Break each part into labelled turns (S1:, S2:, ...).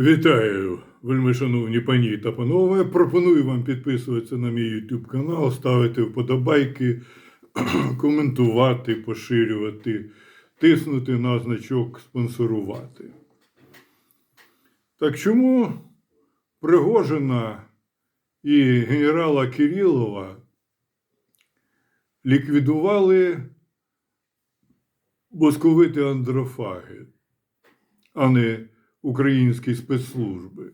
S1: Вітаю, вельми пані та панове. Пропоную вам підписуватися на мій YouTube канал, ставити вподобайки, коментувати, поширювати, тиснути на значок спонсорувати. Так чому Пригожина і генерала Кирилова ліквідували московити андрофаги, а не українські спецслужби?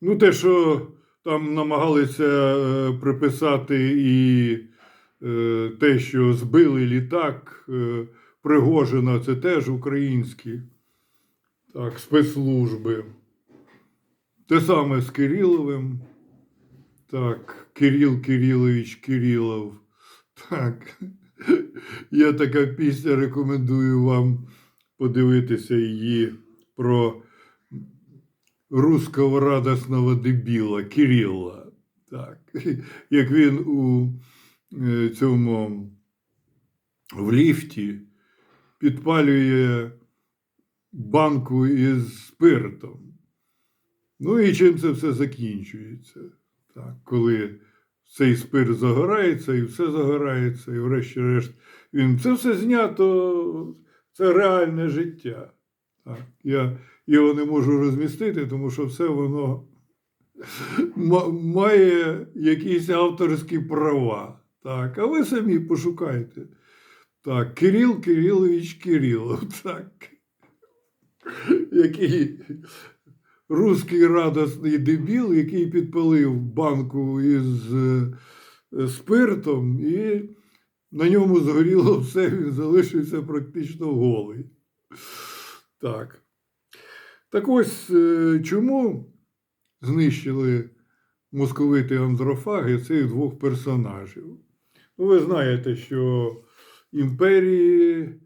S1: Ну, те, що там намагалися е, приписати і е, те, що збили літак е, Пригожина, це теж українські так, спецслужби. Те саме з Кириловим. Так, Кирил Кирилович Кирилов. Так. Є така пісня, рекомендую вам подивитися її про русского радосного дебіла Кирила. Так. Як він у е, цьому в ліфті підпалює банку із спиртом. Ну і чим це все закінчується? Так, коли цей спирт загорається, і все загорається, і врешті-решт він це все знято, це реальне життя. Так, я його не можу розмістити, тому що все воно має якісь авторські права. Так, а ви самі пошукайте. Так, Кирил Кирилович Кирилов. Так. Який русський радосний дебіл, який підпалив банку із е, спиртом, і на ньому згоріло все, він залишився практично голий. Так. Так ось е, чому знищили московити андрофаги цих двох персонажів? Ну, ви знаєте, що імперії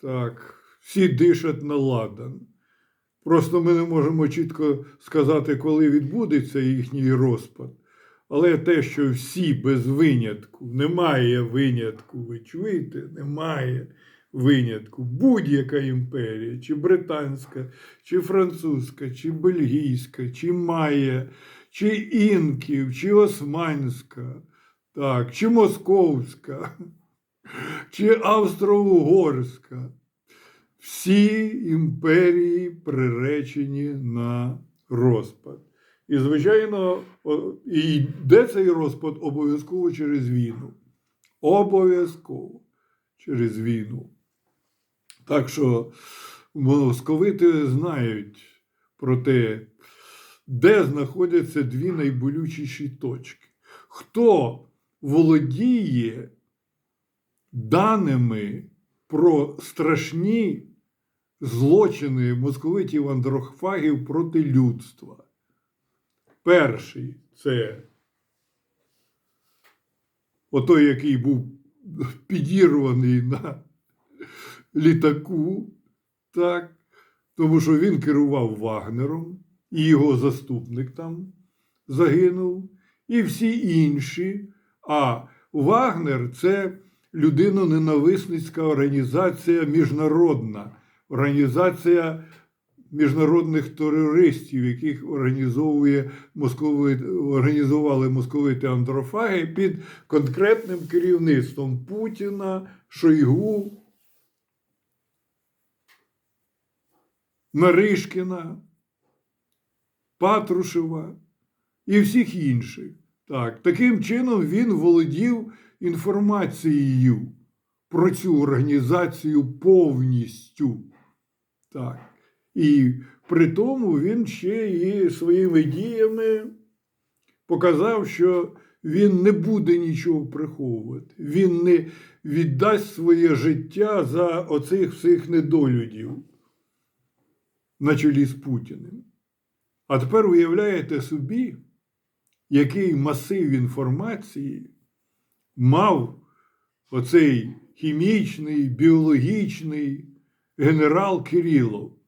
S1: так, всі дишать на ладан. Просто ми не можемо чітко сказати, коли відбудеться їхній розпад. Але те, що всі без винятку, немає винятку, ви чуєте? Немає винятку. Будь-яка імперія, чи британська, чи французька, чи бельгійська, чи Майя, чи інків, чи османська, так, чи московська, чи австро-угорська. Всі імперії приречені на розпад. І, звичайно, і йде цей розпад обов'язково через війну. Обов'язково через війну. Так що московити знають про те, де знаходяться дві найболючіші точки. Хто володіє даними про страшні злочини московитів андрофагів проти людства. Перший це отой, який був підірваний на літаку, так, тому що він керував Вагнером, і його заступник там загинув, і всі інші. А Вагнер це людино-ненависницька організація міжнародна, організація міжнародних терористів, яких організовує москови, організували московити андрофаги під конкретним керівництвом Путіна, Шойгу, Наришкіна, Патрушева і всіх інших. Так, таким чином він володів інформацією про цю організацію повністю. Так. І при тому він ще і своїми діями показав, що він не буде нічого приховувати. Він не віддасть своє життя за оцих всіх недолюдів на чолі з Путіним. А тепер уявляєте собі, який масив інформації мав оцей хімічний, біологічний генерал Кирилов.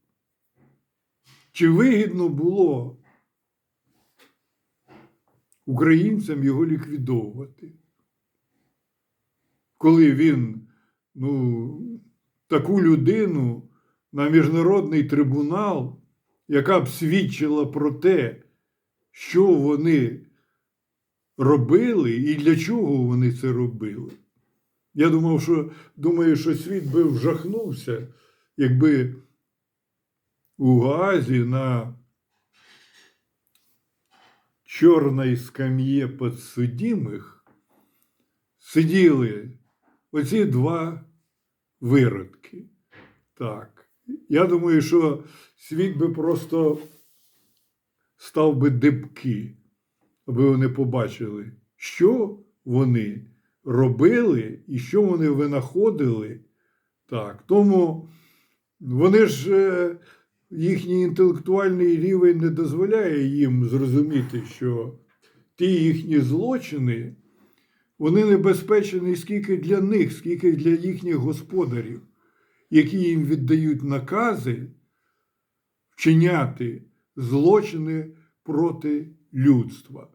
S1: Чи вигідно було українцям його ліквідовувати? Коли він ну, таку людину на міжнародний трибунал яка б свідчила про те, що вони робили і для чого вони це робили. Я думав, що думаю, що світ би вжахнувся, якби у Гаазі на чорній скам'є підсудимих сиділи оці два виродки. Так. Я думаю, що світ би просто став би дибки, аби вони побачили, що вони робили і що вони винаходили. Так. Тому вони ж е, їхній інтелектуальний рівень не дозволяє їм зрозуміти, що ті їхні злочини, вони небезпечні скільки для них, скільки для їхніх господарів, які їм віддають накази вчиняти злочини проти людства.